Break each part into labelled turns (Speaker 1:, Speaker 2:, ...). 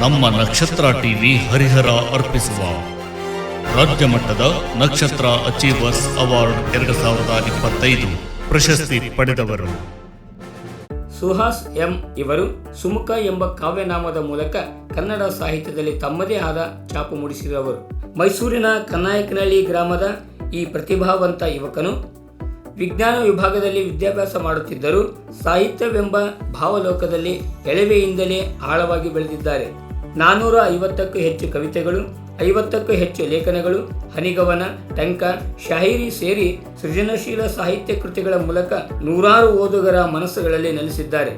Speaker 1: ನಮ್ಮ ನಕ್ಷತ್ರ ಟಿವಿ ಹರಿಹರ ಅರ್ಪಿಸುವ ರಾಜ್ಯ ಮಟ್ಟದ ನಕ್ಷತ್ರ ಅಚೀವರ್ಸ್ ಅವಾರ್ಡ್ ಎರಡು ಸಾವಿರದ ಇಪ್ಪತ್ತೈದು ಪ್ರಶಸ್ತಿ ಪಡೆದವರು.
Speaker 2: ಸುಹಾಸ್ ಎಂ ಇವರು ಸುಮುಖ ಎಂಬ ಕಾವ್ಯನಾಮದ ಮೂಲಕ ಕನ್ನಡ ಸಾಹಿತ್ಯದಲ್ಲಿ ತಮ್ಮದೇ ಆದ ಛಾಪು ಮೂಡಿಸಿದವರು. ಮೈಸೂರಿನ ಕನ್ನಾಯಕನಹಳ್ಳಿ ಗ್ರಾಮದ ಈ ಪ್ರತಿಭಾವಂತ ಯುವಕನು ವಿಜ್ಞಾನ ವಿಭಾಗದಲ್ಲಿ ವಿದ್ಯಾಭ್ಯಾಸ ಮಾಡುತ್ತಿದ್ದರೂ ಸಾಹಿತ್ಯವೆಂಬ ಭಾವಲೋಕದಲ್ಲಿ ಎಳವೆಯಿಂದಲೇ ಆಳವಾಗಿ ಬೆಳೆದಿದ್ದಾರೆ. ನಾನ್ನೂರ ಐವತ್ತಕ್ಕೂ ಹೆಚ್ಚು ಕವಿತೆಗಳು, ಐವತ್ತಕ್ಕೂ ಹೆಚ್ಚು ಲೇಖನಗಳು, ಹನಿಗವನ, ಟಂಕ, ಶಾಹಿರಿ ಸೇರಿ ಸೃಜನಶೀಲ ಸಾಹಿತ್ಯ ಕೃತಿಗಳ ಮೂಲಕ ನೂರಾರು ಓದುಗರ ಮನಸ್ಸುಗಳಲ್ಲಿ ನೆಲೆಸಿದ್ದಾರೆ.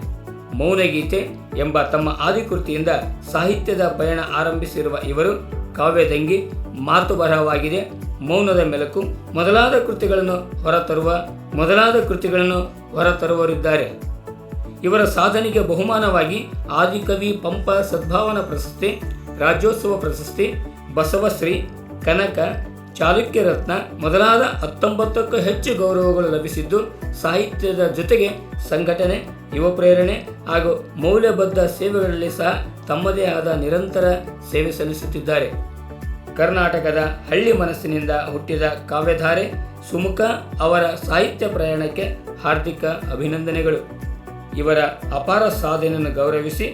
Speaker 2: ಮೌನಗೀತೆ ಎಂಬ ತಮ್ಮ ಆದಿಕೃತಿಯಿಂದ ಸಾಹಿತ್ಯದ ಪಯಣ ಆರಂಭಿಸಿರುವ ಇವರು ಕಾವ್ಯದಂಗಿ ಮಾತು ಬರಹವಾಗಿದೆ ಮೌನದ ಮೆಲುಕು ಮೊದಲಾದ ಕೃತಿಗಳನ್ನು ಹೊರತರುವ, ಮೊದಲಾದ ಕೃತಿಗಳನ್ನು ಹೊರತರುವರಿದ್ದಾರೆ ಇವರ ಸಾಧನೆಗೆ ಬಹುಮಾನವಾಗಿ ಆದಿಕವಿ ಪಂಪ ಸದ್ಭಾವನಾ ಪ್ರಶಸ್ತಿ, ರಾಜ್ಯೋತ್ಸವ ಪ್ರಶಸ್ತಿ ಬಸವಶ್ರೀ ಕನಕ, ಚಾಲುಕ್ಯ ರತ್ನ ಮೊದಲಾದ ಹತ್ತೊಂಬತ್ತಕ್ಕೂ ಹೆಚ್ಚು ಗೌರವಗಳು ಲಭಿಸಿದ್ದು, ಸಾಹಿತ್ಯದ ಜೊತೆಗೆ ಸಂಘಟನೆ, ಯುವ ಪ್ರೇರಣೆ ಹಾಗೂ ಮೌಲ್ಯಬದ್ಧ ಸೇವೆಗಳಲ್ಲಿ ಸಹ ತಮ್ಮದೇ ಆದ ನಿರಂತರ ಸೇವೆ ಸಲ್ಲಿಸುತ್ತಿದ್ದಾರೆ. ಕರ್ನಾಟಕದ ಹಳ್ಳಿ ಮನಸ್ಸಿನಿಂದ ಹುಟ್ಟಿದ ಕಾವ್ಯಧಾರೆ ಸುಮುಖ ಅವರ ಸಾಹಿತ್ಯ ಪ್ರಯಾಣಕ್ಕೆ ಹಾರ್ದಿಕ ಅಭಿನಂದನೆಗಳು. ಇವರ ಅಪಾರ ಸಾಧನೆಯನ್ನು ಗೌರವಿಸಿ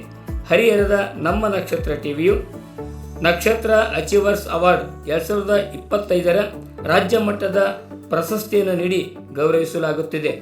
Speaker 2: ಹರಿಹರದ ನಮ್ಮ ನಕ್ಷತ್ರ ಟಿವಿಯು ನಕ್ಷತ್ರ ಅಚೀವರ್ಸ್ ಅವಾರ್ಡ್ ಎರಡ್ ಸಾವಿರದ ಇಪ್ಪತ್ತೈದರ ರಾಜ್ಯ ಮಟ್ಟದ ಪ್ರಶಸ್ತಿಯನ್ನು ನೀಡಿ ಗೌರವಿಸಲಾಗುತ್ತಿದೆ.